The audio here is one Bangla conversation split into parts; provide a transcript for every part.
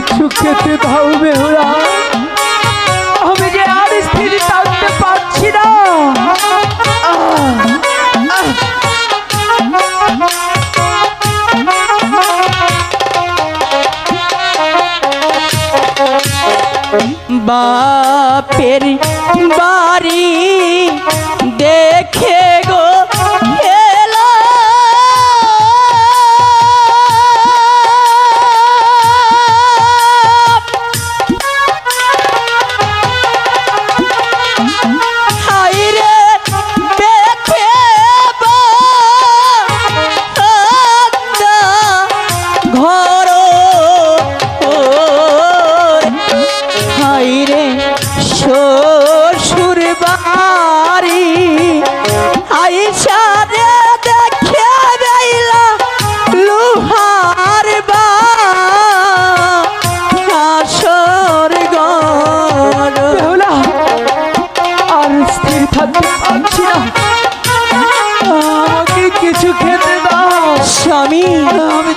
কিছু খেতে দাও নাম আমি যে আর স্থির থাকতে পারছি না। বাপের বাড়ি দেখে হাইরে শ্বশুর বাড়ি। আইসা রে দেখে বেলা লোহার বা। আসর গর বেহুলা আর স্থির থাকতে পারছি না। আমাকে কিছু খেতে দাও। স্বামী আমি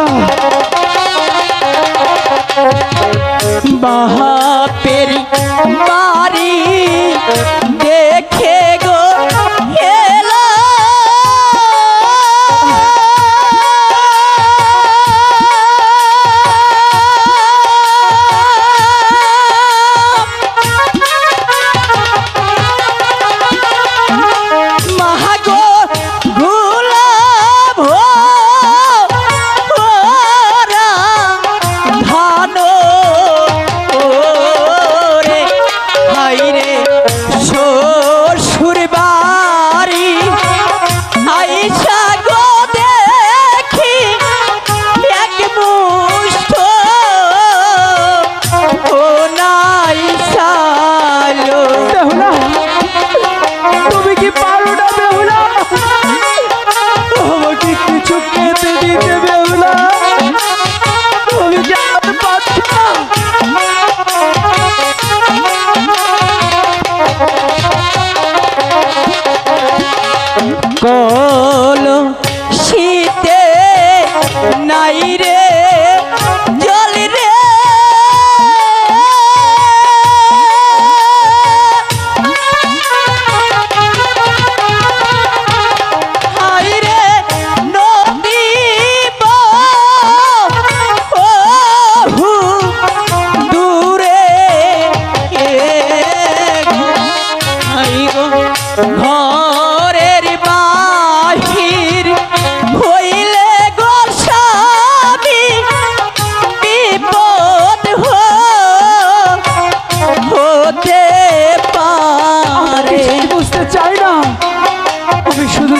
Oh.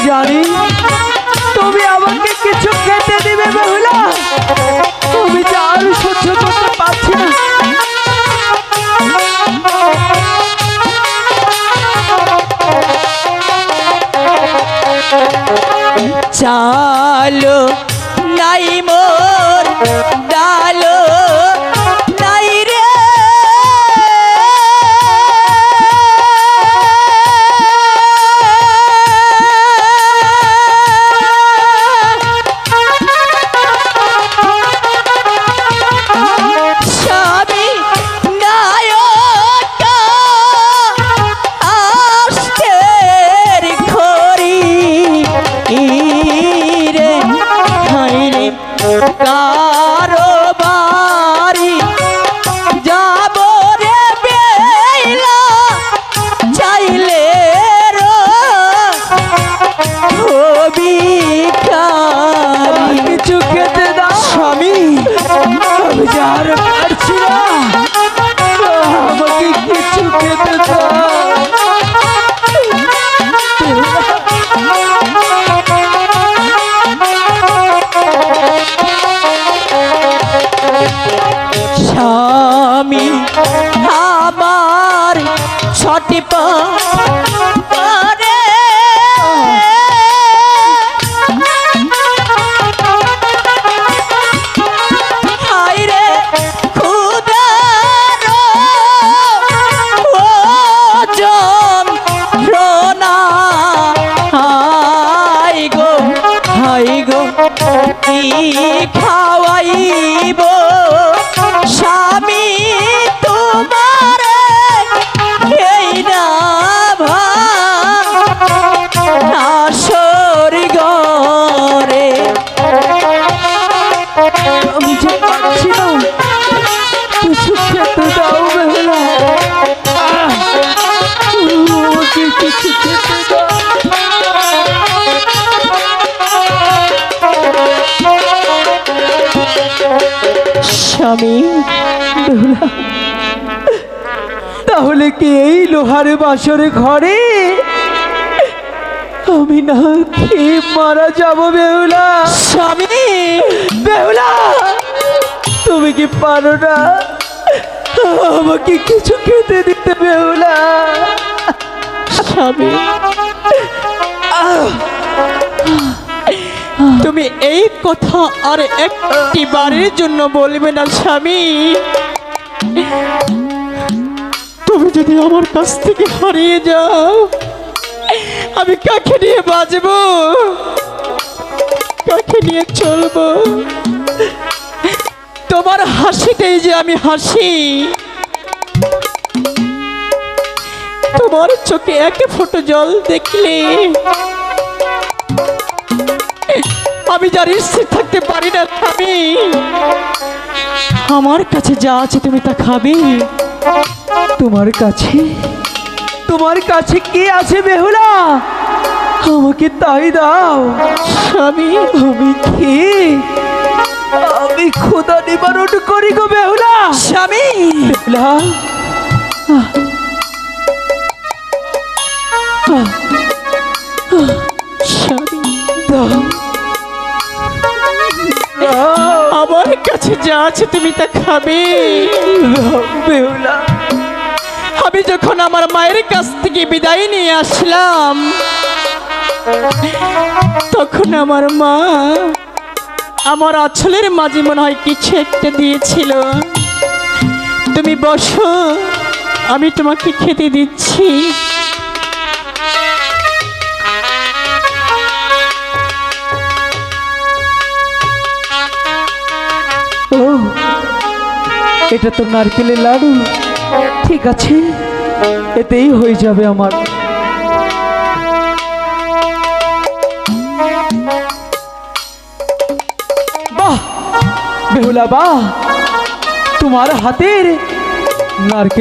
জানি তুমি আমাকে কিছু খেতে দিবে বহুলা তুমি যে সহ্য করতে পারছি না। চালো খাওয়াইব স্বামী। তাহলে কি এই লোহার বাসরে ঘরে? আমি না খেয়ে মারা যাব বেহুলা। স্বামী! বেহুলা তুমি কি পারো না? আমাকে কিছু খেতে দিতে বেহুলা। স্বামী! তুমি এই কথা আর একটি বারের জন্য বলবে না, স্বামী। তুমি যদি আমার কাছ থেকে হারিয়ে যাও, আমি কাকে নিয়ে বাঁচবো? কাকে নিয়ে চলবো? তোমার হাসিতেই যে আমি হাসি। তোমার চোখে একে ফোটো জল দেখলে আমি যার স্থির থাকতে পারি না আমি আমার কাছে যা আছে তুমি তা খাবে। তোমার কাছে তোমার কাছে কি আছে বেহুলা? আমাকে তাই দাও। স্বামী আমি কি আমি খোদা নিবারণ করি গো বেহুলা। স্বামী! বেহুলা আমার কাছে যা আছে তুমি তা খাবে। আমি যখন আমার মায়ের কাছ থেকে বিদায় নিয়ে আসলাম, তখন আমার মা আমার আছলের মাঝে মনে হয় কিছু একটা দিয়েছিল। তুমি বসো, আমি তোমাকে খেতে দিচ্ছি। এটা তো নারকেলের লাড়ু। ঠিক আছে, এতেই হয়ে যাবে আমার। বাহ, বেহুলা বাহ, তোমার হাতের নারকেল